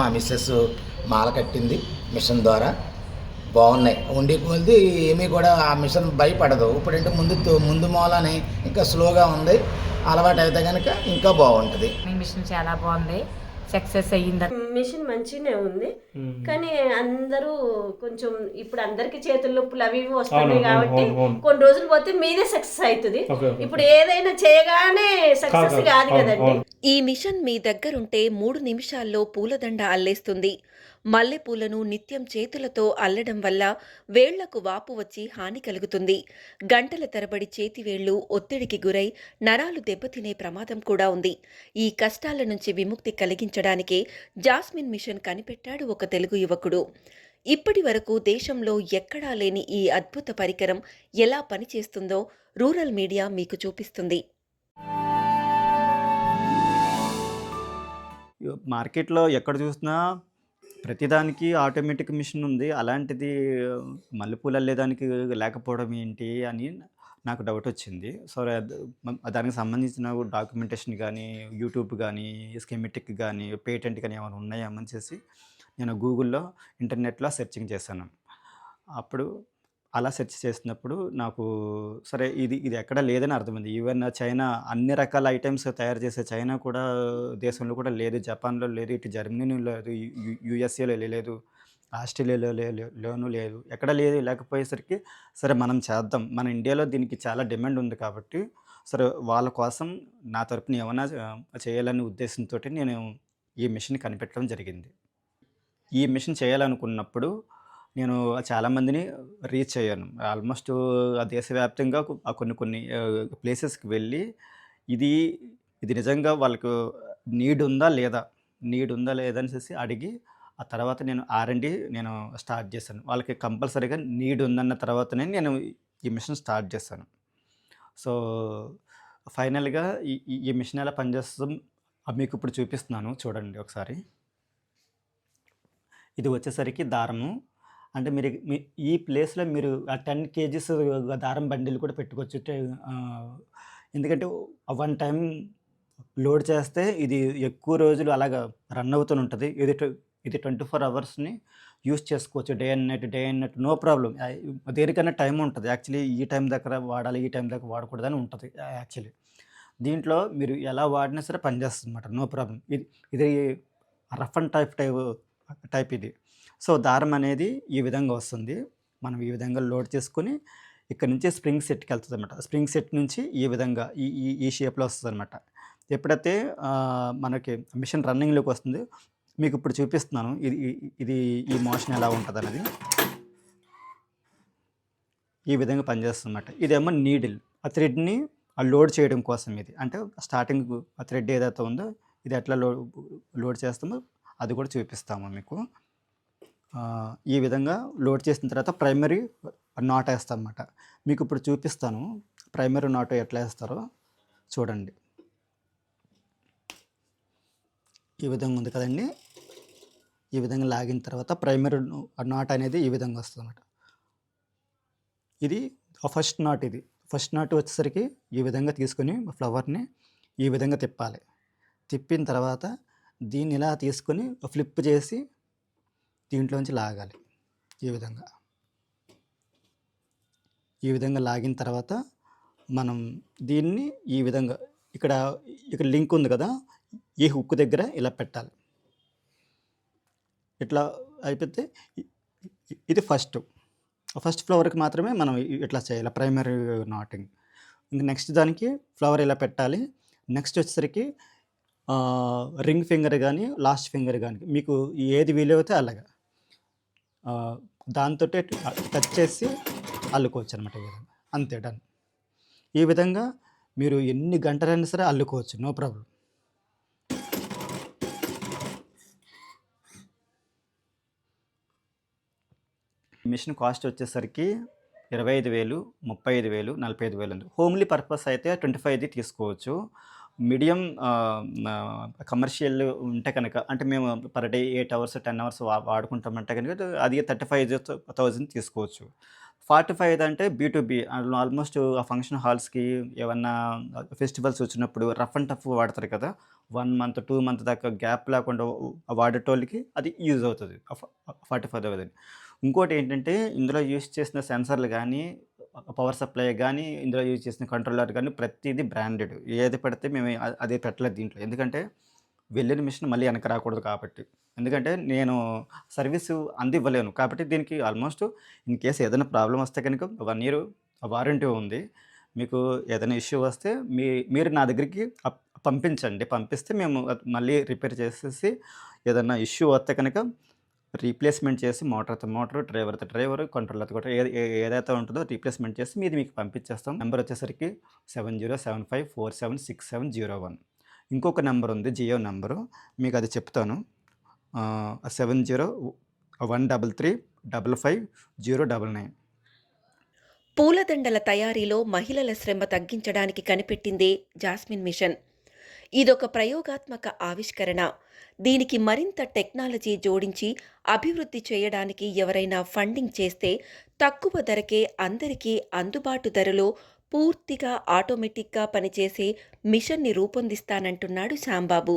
మా మిస్సెస్ మాల కట్టింది మిషన్ ద్వారా. బాగున్నాయి. ఉండి కొలిది ఏమీ కూడా ఆ మిషన్ భయపడదు. ఇప్పుడంటే ముందు ముందు మూలని ఇంకా స్లోగా ఉంది. అలవాటు అయితే కనుక ఇంకా బాగుంటుంది. మీ మిషన్ చాలా బాగుంది. సక్సెస్ అయ్యింది? మిషన్ మంచిగానే ఉంది. కానీ అందరూ కొంచెం ఇప్పుడు అందరికి చేతుల నొప్పులు అవి ఇవి వస్తున్నాయి కాబట్టి. కొన్ని రోజులు పోతే మీదే సక్సెస్ అవుతుంది. ఇప్పుడు ఏదైనా చేయగానే సక్సెస్ కాదు, కదండి. ఈ మిషన్ మీ దగ్గరుంటే మూడు నిమిషాల్లో పూలదండ అల్లేస్తుంది. మల్లెపూలను నిత్యం చేతులతో అల్లడం వల్ల వేళ్ళకు వాపు వచ్చి హాని కలుగుతుంది. గంటల తరబడి చేతివేళ్ళు ఒత్తిడికి గురై నరాలు దెబ్బతినే ప్రమాదం కూడా ఉంది. ఈ కష్టాల నుంచి విముక్తి కలిగించడానికే జాస్మిన్ మిషన్ కనిపెట్టాడు ఒక తెలుగు యువకుడు. ఇప్పటి వరకు దేశంలో ఎక్కడా లేని ఈ అద్భుత పరికరం ఎలా పనిచేస్తుందో రూరల్ మీడియా మీకు చూపిస్తుంది. మార్కెట్లో ఎక్కడ చూసినా ప్రతిదానికి ఆటోమేటిక్ మిషన్ ఉంది. అలాంటిది మల్లెపూలు అల్లేదానికి లేకపోవడం ఏంటి అని నాకు డౌట్ వచ్చింది సో దానికి సంబంధించిన డాక్యుమెంటేషన్ కానీ యూట్యూబ్ కానీ స్కెమెటిక్ కానీ పేటెంట్ కానీ ఏమైనా ఉన్నాయేమని చేసి నేను గూగుల్లో ఇంటర్నెట్లో సెర్చింగ్ చేశాను అప్పుడు అలా సెర్చ్ చేసినప్పుడు నాకు సరే ఇది ఇది ఎక్కడ లేదని అర్థమైంది ఈవెన్ చైనా అన్ని రకాల ఐటమ్స్ తయారు చేసే చైనా కూడా దేశంలో కూడా లేదు జపాన్లో లేదు ఇటు జర్మనీలో లేదు యుఎస్ఏలో లేదు ఆస్ట్రేలియాలో లే- లోనూ లేదు. ఎక్కడ లేదు లేకపోయేసరికి సరే మనం చేద్దాం. మన ఇండియాలో దీనికి చాలా డిమాండ్ ఉంది కాబట్టి సరే వాళ్ళ కోసం నా తరపున ఏమైనా చేయాలనే ఉద్దేశంతో నేను ఈ మిషన్ కనిపెట్టడం జరిగింది. ఈ మిషన్ చేయాలనుకున్నప్పుడు నేను చాలామందిని రీచ్ అయ్యాను. ఆల్మోస్ట్ ఆ దేశవ్యాప్తంగా కొన్ని కొన్ని ప్లేసెస్కి వెళ్ళి ఇది ఇది నిజంగా వాళ్ళకు నీడ్ ఉందా లేదా నీడ్ ఉందా లేదా అనేసి అడిగి ఆ తర్వాత నేను ఆర్ఎండి నేను స్టార్ట్ చేశాను. వాళ్ళకి కంపల్సరీగా నీడ్ ఉందన్న తర్వాతనే నేను ఈ మిషన్ స్టార్ట్ చేశాను. సో ఫైనల్గా ఈ ఈ- మిషన్ ఎలా పనిచేస్తుందో మీకు ఇప్పుడు చూపిస్తున్నాను చూడండి ఒకసారి. ఇది వచ్చేసరికి దారము. అంటే మీరు మీ ఈ ప్లేస్లో మీరు ఆ టెన్ కేజీస్ దారం బండిలు కూడా పెట్టుకోవచ్చు. ఎందుకంటే వన్ టైం లోడ్ చేస్తే ఇది ఎక్కువ రోజులు అలాగా రన్ అవుతూ ఉంటుంది. ఎదుటి ఇది ట్వంటీ ఫోర్ అవర్స్ని యూస్ చేసుకోవచ్చు. Day and night day and night no problem దేనికైనా టైం ఉంటుంది. యాక్చువల్లీ ఈ టైం దగ్గర వాడాలి ఈ టైం దగ్గర వాడకూడదని ఉంటుంది యాక్చువల్లీ. దీంట్లో మీరు ఎలా వాడినా సరే పనిచేస్తుంది అనమాట నో ప్రాబ్లం ఇది ఇది rough and type type type ఇది. సో దారం అనేది ఈ విధంగా వస్తుంది. మనం ఈ విధంగా లోడ్ చేసుకొని ఇక్కడ నుంచి స్ప్రింగ్ సెట్కి వెళ్తుంది అనమాట స్ప్రింగ్ సెట్ నుంచి ఈ విధంగా ఈ ఈ ఈ షేప్లో వస్తుంది అనమాట ఎప్పుడైతే మనకి మిషన్ రన్నింగ్లోకి వస్తుంది మీకు ఇప్పుడు చూపిస్తున్నాను. ఇది ఇది- ఈ మోషన్ ఎలా ఉంటుంది అనేది ఈ విధంగా పనిచేస్తుంది అనమాట ఇదేమో నీడిల్. ఆ థ్రెడ్ని ఆ లోడ్ చేయడం కోసం ఇది. అంటే స్టార్టింగ్ ఆ థ్రెడ్ ఏదైతే ఉందో ఇది ఎట్లా లోడ్ లోడ్ చేస్తామో అది కూడా చూపిస్తాము మీకు. ఈ విధంగా లోడ్ చేసిన తర్వాత ప్రైమరీ నాట్ వేస్తామన్నమాట. మీకు ఇప్పుడు చూపిస్తాను. ప్రైమరీ నాట్ ఎట్లా వేస్తారో చూడండి. ఈ విధంగా ఉంది కదండి. ఈ విధంగా లాగిన తర్వాత ప్రైమరీ నాట్ అనేది ఈ విధంగా వస్తుంది అన్నమాట ఇది ఫస్ట్ నాట్ ఇది. ఫస్ట్ నాట్ వచ్చేసరికి ఈ విధంగా తీసుకొని ఫ్లవర్ని ఈ విధంగా తిప్పాలి. తిప్పిన తర్వాత దీన్ని ఇలా తీసుకొని ఫ్లిప్ చేసి దీంట్లోంచి లాగాలి ఈ విధంగా. ఈ విధంగా లాగిన తర్వాత మనం దీన్ని ఈ విధంగా ఇక్కడ ఇక్కడ లింక్ ఉంది కదా ఈ హుక్ దగ్గర ఇలా పెట్టాలి. ఇట్లా అయిపోతే ఇది ఫస్ట్. ఫస్ట్ ఫ్లవర్కి మాత్రమే మనం ఇట్లా చేయాలి ప్రైమరీ నాటింగ్. ఇంకా నెక్స్ట్ దానికి ఫ్లవర్ ఇలా పెట్టాలి. నెక్స్ట్ వచ్చేసరికి రింగ్ ఫింగర్ కానీ లాస్ట్ ఫింగర్ కానీ మీకు ఏది వీలైతే అలాగా. దాంతో టచ్ చేసి అల్లుకోవచ్చు అనమాట అంతే డన్. ఈ విధంగా మీరు ఎన్ని గంటలైనా సరే అల్లుకోవచ్చు నో ప్రాబ్లం. మిషన్ కాస్ట్ వచ్చేసరికి ఇరవై ఐదు వేలు ముప్పై ఐదు వేలు నలభై ఐదు వేలు ఉంది హోమ్లీ పర్పస్ అయితే ట్వంటీ ఫైవ్ది తీసుకోవచ్చు. మీడియం కమర్షియల్ ఉంటే కనుక అంటే మేము per day eight hours ten hours వాడుకుంటామంటే కనుక అది థర్టీ ఫైవ్ థౌజండ్ తీసుకోవచ్చు. ఫార్టీ ఫైవ్ అంటే బీ టు బీ ఆల్మోస్ట్ ఆ ఫంక్షన్ హాల్స్కి ఏమన్నా ఫెస్టివల్స్ వచ్చినప్పుడు రఫ్ అండ్ టఫ్ వాడతారు కదా వన్ మంత్ టూ మంత్ దాకా గ్యాప్ లేకుండా వాడేటోళ్ళకి అది యూజ్ అవుతుంది. ఫార్టీ ఫైవ్ థౌజండ్ ఇంకోటి ఏంటంటే ఇందులో యూజ్ చేసిన సెన్సర్లు కానీ పవర్ సప్లై కానీ ఇందులో యూజ్ చేసిన కంట్రోలర్ కానీ ప్రతిదీ బ్రాండెడ్. ఏది పెడితే మేము అదే పెట్టలేదు దీంట్లో. ఎందుకంటే వెళ్ళిన మిషన్ మళ్ళీ వెనక రాకూడదు కాబట్టి. ఎందుకంటే నేను సర్వీస్ అందివ్వలేను. కాబట్టి దీనికి ఆల్మోస్ట్ ఇన్ కేసు ఏదైనా ప్రాబ్లం వస్తే కనుక వన్ ఇయర్ వారంటీ ఉంది. మీకు ఏదైనా ఇష్యూ వస్తే మీ మీరు నా దగ్గరికి అప్- పంపించండి. పంపిస్తే మేము మళ్ళీ రిపేర్ చేసేసి ఏదైనా ఇష్యూ వస్తే కనుక రీప్లేస్మెంట్ చేసి మోటార్తో మోటార్ డ్రైవర్తో డ్రైవర్ కంట్రోలర్తో కంట్రోల్ ఏ ఏదైతే ఉంటుందో రీప్లేస్మెంట్ చేసి మీది మీకు పంపించేస్తాం. నెంబర్ వచ్చేసరికి seven zero seven five four seven six seven zero one. ఇంకొక నెంబర్ ఉంది జియో నెంబరు. మీకు అది చెప్తాను. Seven zero one double three double five zero double nine. పూలదండల తయారీలో మహిళల శ్రమ తగ్గించడానికి కనిపెట్టిందే జాస్మిన్ మిషన్. ఇదొక ప్రయోగాత్మక ఆవిష్కరణ. దీనికి మరింత టెక్నాలజీ జోడించి అభివృద్ధి చేయడానికి ఎవరైనా ఫండింగ్ చేస్తే తక్కువ ధరకే అందరికీ అందుబాటు ధరలో పూర్తిగా ఆటోమేటిక్గా పనిచేసే మిషన్ని రూపొందిస్తానంటున్నాడు శాంబాబు